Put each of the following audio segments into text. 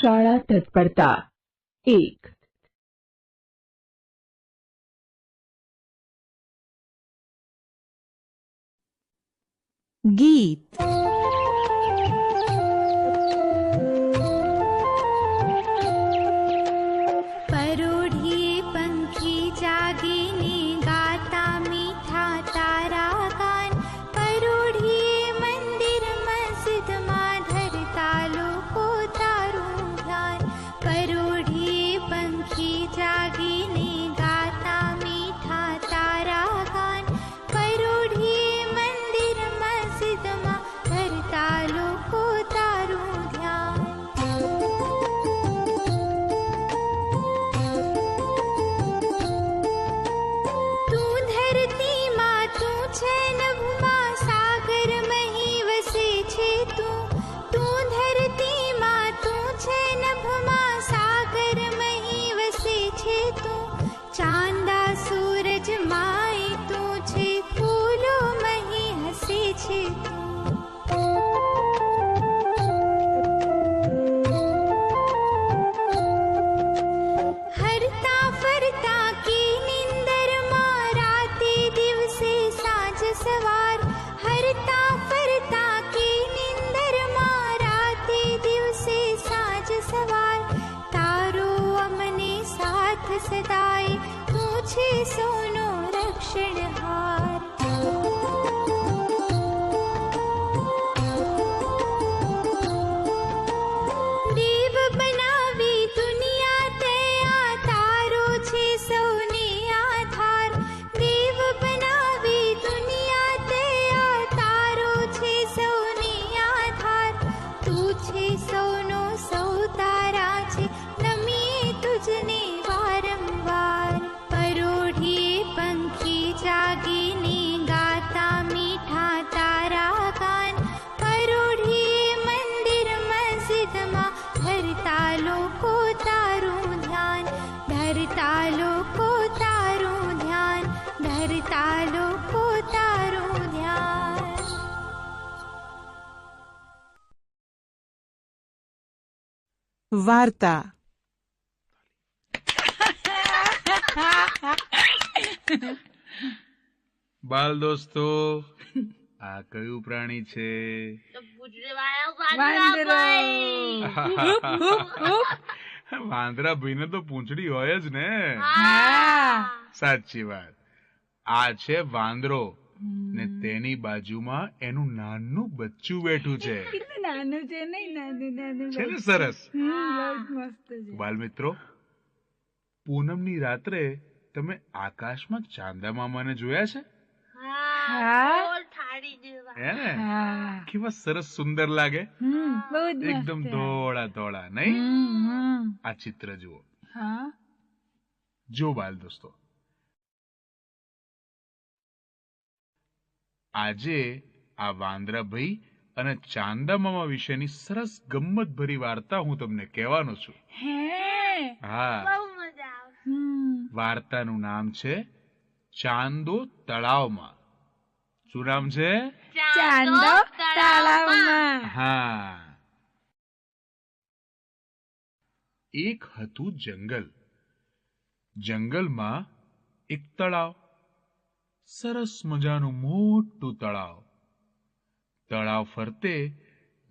શાળા તત્પરતા. એક. ગીત. God. વાર્તા બાલ દોસ્તો આ કયું પ્રાણી છે? વાંદરા. ભાઈને તો પૂંછડી હોય જ ને. સાચી વાત. આ છે વાંદરો. ને તેની બાજુમાં એનું નાનું બચ્ચું બેઠું છે. નાનું છે નહીં નાનું નાનું છે ને સરસ? હમ, બહુ જ મસ્ત છે. બાલ મિત્રો પૂનમની રાત્રે તમે આકાશમાં ચાંદા મામાને જોયા છે? હા હે. ને? કેવા સરસ સુંદર લાગે. હમ, બહુ જ મસ્ત એકદમ ધોળા ધોળા નહીં. આ ચિત્ર જુઓ. હા. જો બાલ દોસ્તો આજે આ વાંદરાભાઈ અને ચાંદા વિશેની સરસ ગમ્મત ભરી વાર્તા હું તમને કહેવાનો છું. હા? વાર્તાનું નામ છે ચાંદો તળાવમાં. શું નામ છે? ચાંદો તળાવમાં. હા. એક હતું જંગલ. જંગલમાં એક તળાવ. સરસ મજાનું મોટું તળાવ. તળાવ ફરતે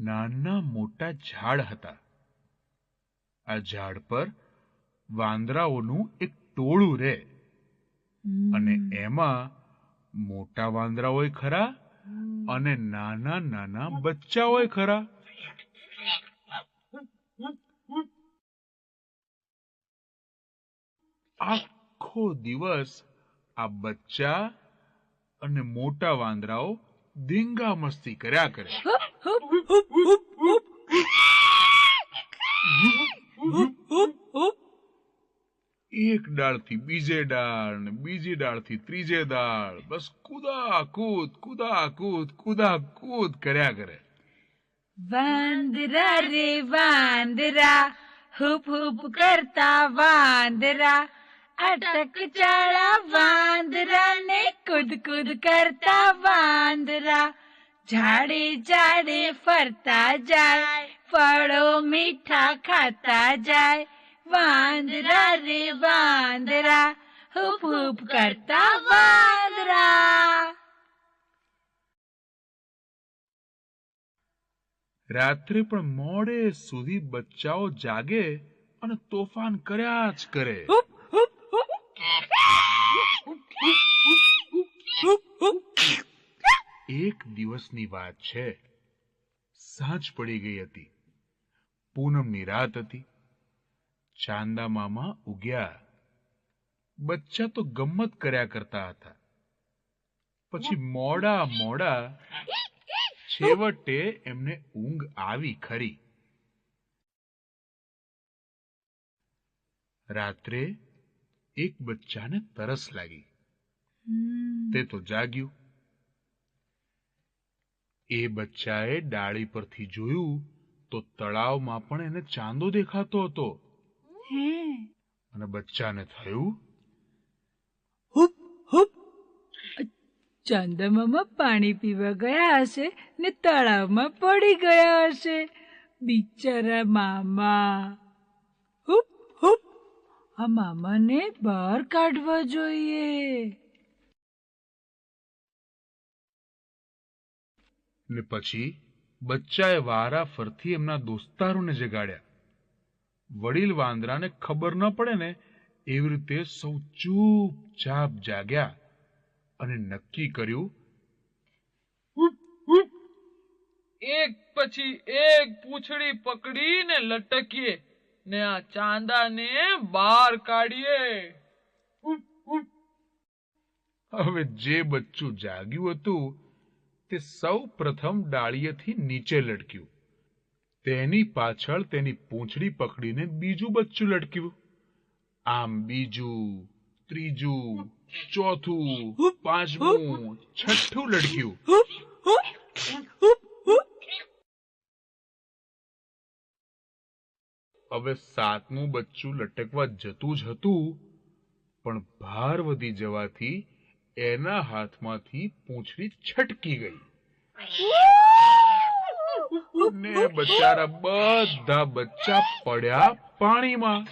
નાના મોટા ઝાડ હતા. આ ઝાડ પર વાંદરાઓનું એક ટોળું રહે અને એમાં મોટા વાંદરાઓય ખરા અને નાના નાના બચ્ચાઓય ખરા. આખો દિવસ આ બચ્ચા અને મોટા વાંદરાઓ ધીંગા મસ્તી કર્યા કરે. એક ડાળથી બીજે ડાળ ને બીજી ડાળથી ત્રીજે ડાળ. બસ કુદા કૂદ કુદા કૂદ કુદા કૂદ કર્યા કરે. વાંદરા રે વાંદરા, હુપ હુપ કરતા વાંદરા. અટક ચાળા વાંદરા ને કુદ કુદ કરતા વાંદરા. ઝાડે ઝાડે ફરતા જાય ફળો મીઠા ખાતા જાય. વાંદરા રે વાંદરા હુપ હુપ કરતા વાંદરા. રાત્રે પણ મોડે સુધી બચ્ચાઓ જાગે અને તોફાન કર્યા જ કરે. એક દિવસની વાત છે. સાંજ પડી ગઈ હતી. પૂનમની રાત હતી. ચાંદા મામા ઉગ્યા. બચ્ચા તો ગમ્મત કર્યા કરતા હતા. પછી મોડા મોડા છેવટે એમને ઊંઘ આવી ખરી. રાત્રે એક બચ્ચાને તરસ લાગી. તે તો જાગ્યું. એ બચ્ચાએ ડાળી પરથી જોયું તો તળાવમાં પણ એને ચાંદો દેખાતો હતો. અને બચ્ચાને થયું? હુપ હુપ. ચાંદામામાં પાણી પીવા ગયા હશે ને તળાવમાં પડી ગયા હશે. બિચારા મામા. હુપ હુપ. આ મામાને બહાર કાઢવા જોઈએ. ને પછી બચ્ચાએ વારા ફરથી એમના દોસ્તારોને જગાડ્યા. વડીલ વાંદરાને ખબર ન પડે ને એવી રીતે સૌ ચૂપચાપ જાગ્યા અને નક્કી કર્યું એક પછી એક પૂંછડી પકડીને લટકીએ. ને આ ચાંદાને બહાર કાઢીએ. હવે જે બચ્ચું જાગ્યું હતું તે સૌ પ્રથમ ડાળીએથી નીચે લટક્યું. તેની પાછળ તેની પૂંછડી પકડીને બીજું બચ્ચું લટક્યું. આમ બીજું ત્રીજું ચોથું પાંચમું છઠ્ઠું લટક્યું. હવે સાતમું બચ્ચું લટકવા જતું જ હતું, પણ ભાર વધી જવાથી એના હાથમાંથી પૂંછડી છટકી ગઈ. ને બચારા બધા બચ્ચા પડ્યા પાણીમાં.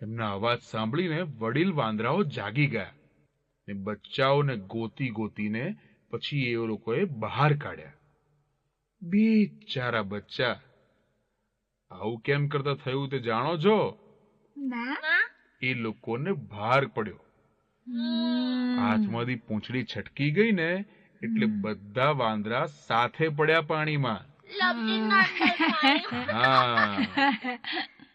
એમના અવાજ સાંભળીને વડીલ વાંદરાઓ જાગી ગયા ને બચ્ચાઓને ગોતી ગોતીને પછી એ લોકોએ બહાર કાઢ્યા. બિચારા બચ્ચા. આવું કેમ કરતા થયું તે જાણો છો? ના. એ લોકોને ભાર પડ્યો. હાથમાંથી પૂંછડી છટકી ગઈ ને એટલે બધા વાંદરા સાથે પડ્યા પાણીમાં. હા.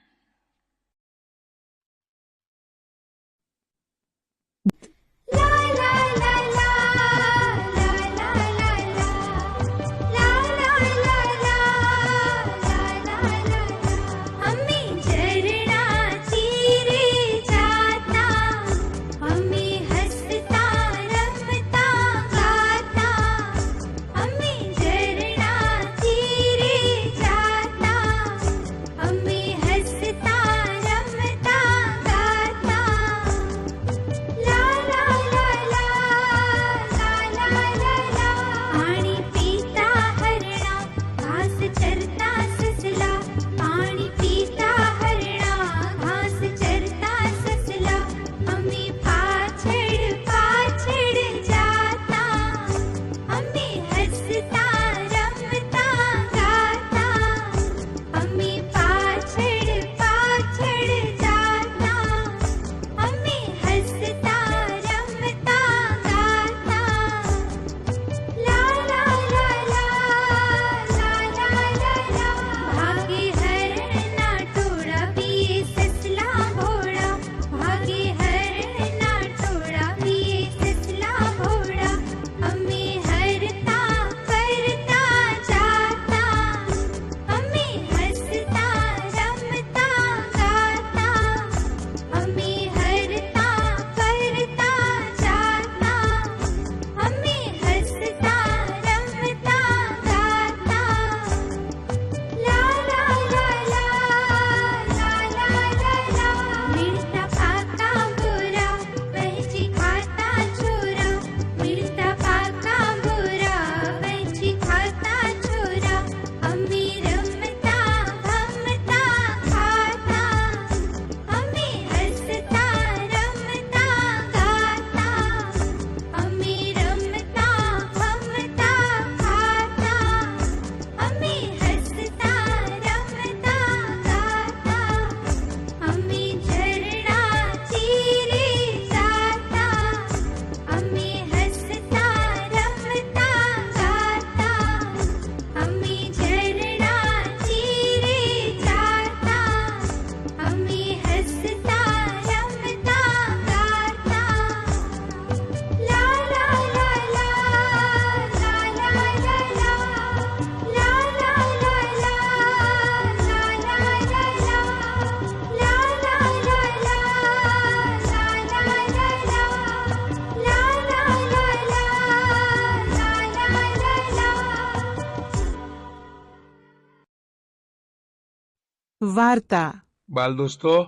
વાર્તા. બાલ દોસ્તો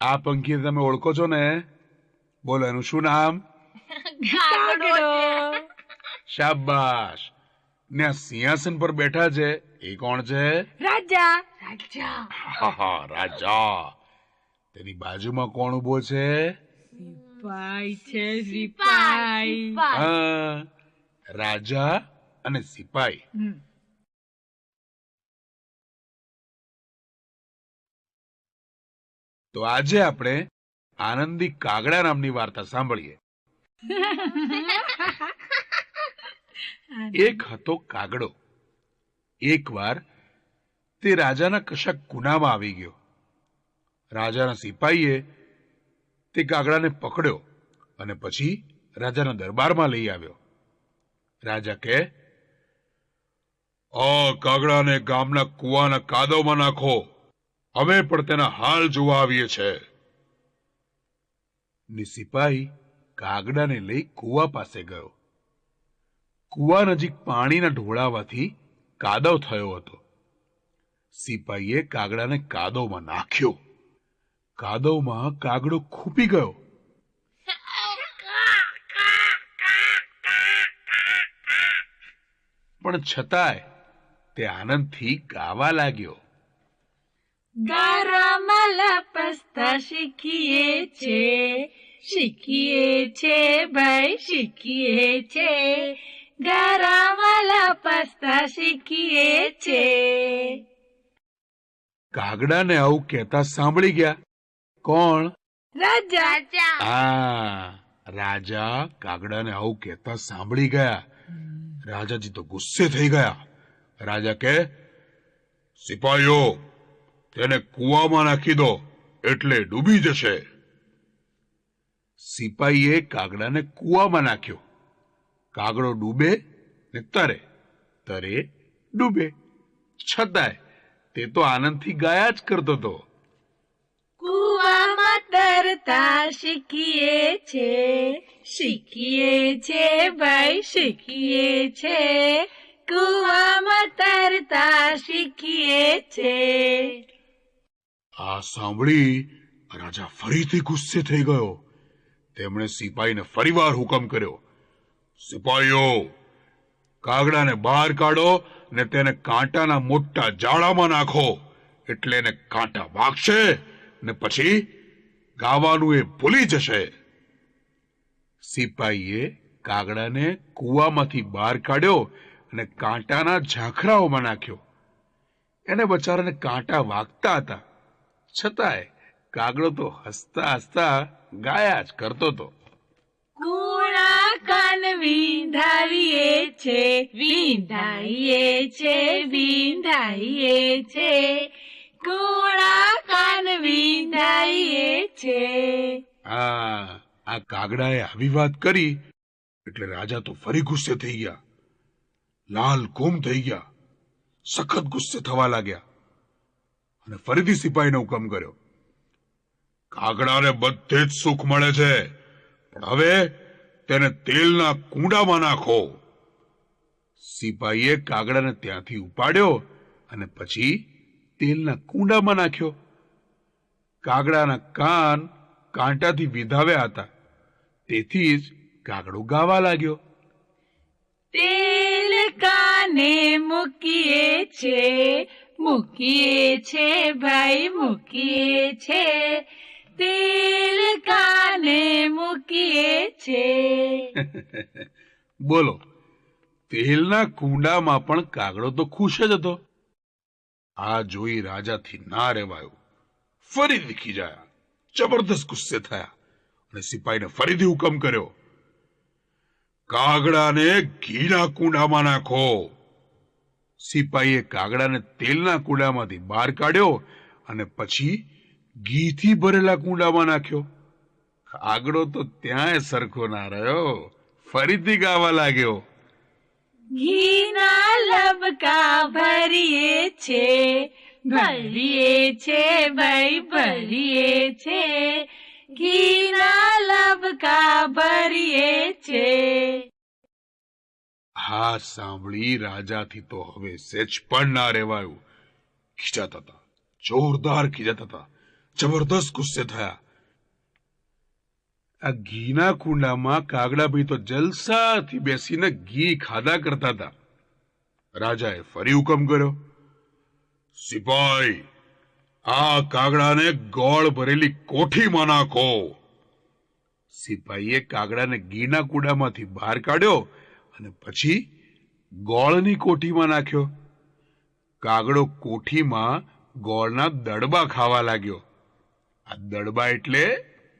આ પંખી તમે ઓળખો છો ને? બોલો એનું શું નામ? શાબાશ. ને આ સિંહાસન પર બેઠા છે એ કોણ છે? રાજા. રાજા. હા રાજા. તેની બાજુમાં કોણ ઊભો છે? સિપાઈ છે સિપાઈ હા રાજા અને સિપાઈ. તો આજે આપણે આનંદી કાગડા નામની વાર્તા સાંભળીએ. એક હતો કાગડો. એકવાર તે રાજાના કશાક ગુનામાં આવી ગયો. રાજાના સિપાહીએ તે કાગડાને પકડ્યો અને પછી રાજાના દરબારમાં લઈ આવ્યો. રાજા કહે આ કાગડાને ગામના કુવાના કાદવમાં નાખો. અમે પણ તેના હાલ જોવા આવીએ છે. સિપાહી કાગડાને લઈ કુવા પાસે ગયો. કુવા નજીક પાણીના ઢોળાવાથી કાદવ થયો હતો. સિપાહીએ કાગડાને કાદવમાં નાખ્યો. કાદવમાં કાગડો ખૂપી ગયો. પણ છતાંય તે આનંદથી ગાવા લાગ્યો. ગારામાં પસ્તા શીખીએ છે. શીખીએ છે ભાઈ શીખીએ છે. ગારામાં પસ્તા શીખીએ છે. કાગડાને આવું કહેતા સાંભળી ગયા. કોણ? રાજા. હા રાજા કાગડાને આવું કહેતા સાંભળી ગયા. રાજાજી તો ગુસ્સે થઈ ગયા. રાજા કે સિપાહીઓ તેને કૂવામાં નાખી દો એટલે ડૂબી જશે. સિપાહીએ કાગડાને કૂવામાં નાખ્યો. કાગડો ડૂબે ને તરે. તરે ડૂબે. છતાંય તે તો આનંદથી ગાયા જ કરતો હતો. તરતા શીખીએ છે શીખીએ છે ભાઈ, શીખીએ છે. કુવામાં તરતા શીખીએ છે. આ સાંભળી રાજા ફરીથી ગુસ્સે થઈ ગયો. તેમણે સિપાહીને ફરીવાર હુકમ કર્યો. સિપાહીઓ, કાગડાને બહાર કાઢો ને તેને કાંટાના મોટા જાળામાં નાખો. એટલે એને કાંટા વાગશે ને પછી ગાવાનું એ ભૂલી જશે. સિપાહીએ કાગડાને કૂવામાંથી બહાર કાઢ્યો અને કાંટાના ઝાંખરાઓમાં નાખ્યો. એને બચારાને કાંટા વાગતા હતા. છતાંય કાગડો તો હસતા હસતા ગાયા જ કરતો હતો કાન વિંધાવીએ છે વિંધાઈએ છે વિંધાઈએ છે. કોળા કાન વિંધાઈએ છે. આ આ કાગડાએ આવી વાત કરી એટલે રાજા તો ફરી ગુસ્સે થઈ ગયા. લાલ કોમ થઈ ગયા. સખત ગુસ્સે થવા લાગ્યા. અને ફરીથી સિપાહીને હુકમ કર્યો. કાગડાને બધે જ સુખ મળે છે, પણ હવે તેને તેલના કુંડામાં નાખો. સિપાહીએ કાગડાને ત્યાંથી ઉપાડ્યો અને પછી તેલના કુંડામાં નાખ્યો. કાગડાના કાન કાંટાથી વિધાવ્યા હતા. તેથી જ કાગડો ગાવા લાગ્યો. તેલ કાને મૂકીએ છે મૂકીએ છે, ભાઈ, મૂકીએ છે. તેલ કાને મૂકીએ છે. બોલો, તેલના કુંડામાં પણ કાગડો તો ખુશ જ હતો. આ જોઈ રાજાથી ના રહેવાયું ફરી દીખી જાય. જબરદસ્ત ગુસ્સે થયા અને સિપાહીને ફરીથી હુકમ કર્યો. કાગડાને ઘીના કુંડામાં નાખો. સિપાહીએ કાગડાને તેલના કુંડામાંથી બહાર કાઢ્યો અને પછી ઘીથી ભરેલા કુંડામાં નાખ્યો. કાગડો તો ત્યાંય સરખો ના રહ્યો. ફરીથી ગાવા લાગ્યો. ઘીના લબકા ભરીએ છે ભરીએ છે, ભાઈ ભરીએ છે. ઘીના લબકા ભરીએ છે આ સાંભળી રાજાથી તો હવે સેજ પણ ના રહેવાયું ખીચાતા હતા જોરદાર ખીજાતા હતા જબરદસ્ત ગુસ્સે થયા આ ઘીના કુંડામાં કાગડાભાઈ તો જલસાથી બેસીને ઘી ખાધા કરતા હતા રાજાએ ફરી હુકમ કર્યો સિપાઈ આ કાગડાને ગોળ ભરેલી કોઠીમાં નાખો સિપાહીએ કાગડાને ઘીના કુડામાંથી બહાર કાઢ્યો અને પછી ગોળની કોઠીમાં નાખ્યો. કાગડો કોઠીમાં ગોળના દડબા ખાવા લાગ્યો. આ દડબા એટલે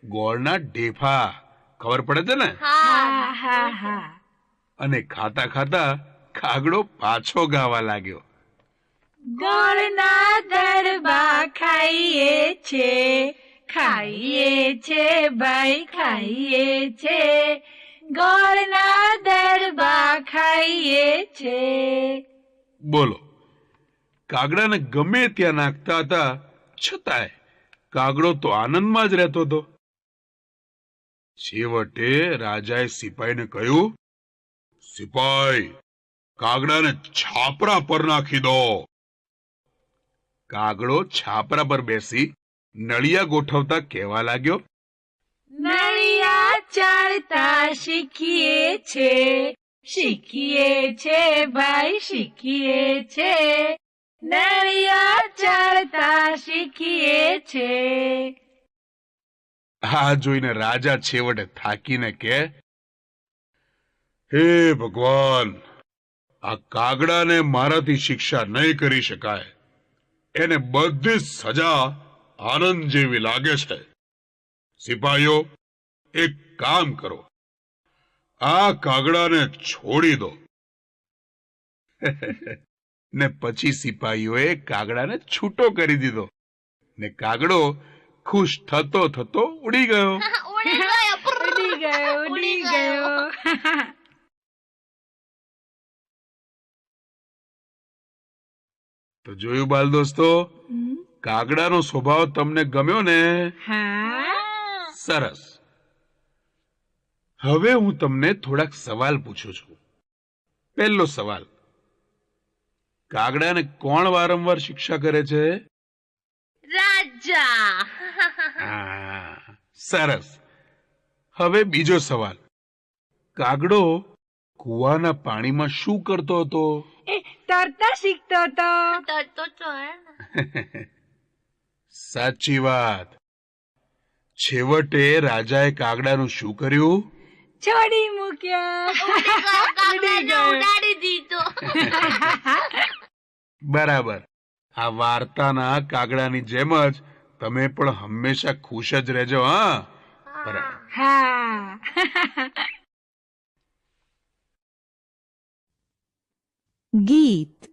ગોળના ઢેફા. ખબર પડે છે ને? હા હા હા અને ખાતા ખાતા કાગડો પાછો ગાવા લાગ્યો. ગોળના દડબા ખાઈએ છે ખાઈએ છે ભાઈ ખાઈએ છે. ગોળના દરબા ખાઈએ છે. બોલો. કાગડાને ગમે ત્યાં નાખતા હતા, છતાંય કાગડો તો આનંદમાં જ રહેતો હતો. છેવટે રાજાએ સિપાહીને કહ્યું, સિપાઈ, કાગડાને છાપરા પર નાખી દો. કાગડો છાપરા પર બેસી નળિયા ગોઠવતા કહેવા લાગ્યો નળિયા ચાલતા શીખીએ છે. શીખીએ છે ભાઈ, શીખીએ છે. નળિયા ચાલતા શીખીએ છે. આ જોઈને રાજા છેવટે થાકીને કે, હે ભગવાન, આ કાગડાને મારાથી શિક્ષા નહીં કરી શકાય. એને બધી સજા આનંદ જેવી લાગે છે. સિપાહીઓ એક કામ કરો. આ કાગડાને છોડી દો. ને પછી સિપાહીઓએ કાગડાને છૂટો કરી દીધો. ને કાગડો ખુશ થતો થતો ઉડી ગયો. ઉડી ગયો ઉડી ગયો તો જોયું બાલ દોસ્તો કાગડાનો સ્વભાવ તમને ગમ્યો ને? હા. સરસ. હવે હું તમને થોડાક સવાલ પૂછું છું. પહેલો સવાલ. કાગડાને કોણ વારંવાર શિક્ષા કરે છે? રાજા. હા સરસ. હવે બીજો સવાલ. કાગડો કુવાના પાણીમાં શું કરતો હતો? તરતા શીખતો હતો. તરતો સાચી વાત. છેવટે રાજાએ કાગડાનું શું કર્યું? છોડી મૂક્યો. કાગડાને ઉડાડી દીધો. બરાબર. આ વાર્તાના કાગડાની જેમ જ તમે પણ હંમેશા ખુશ જ રહેજો હા. બરાબર. હા. ગીત.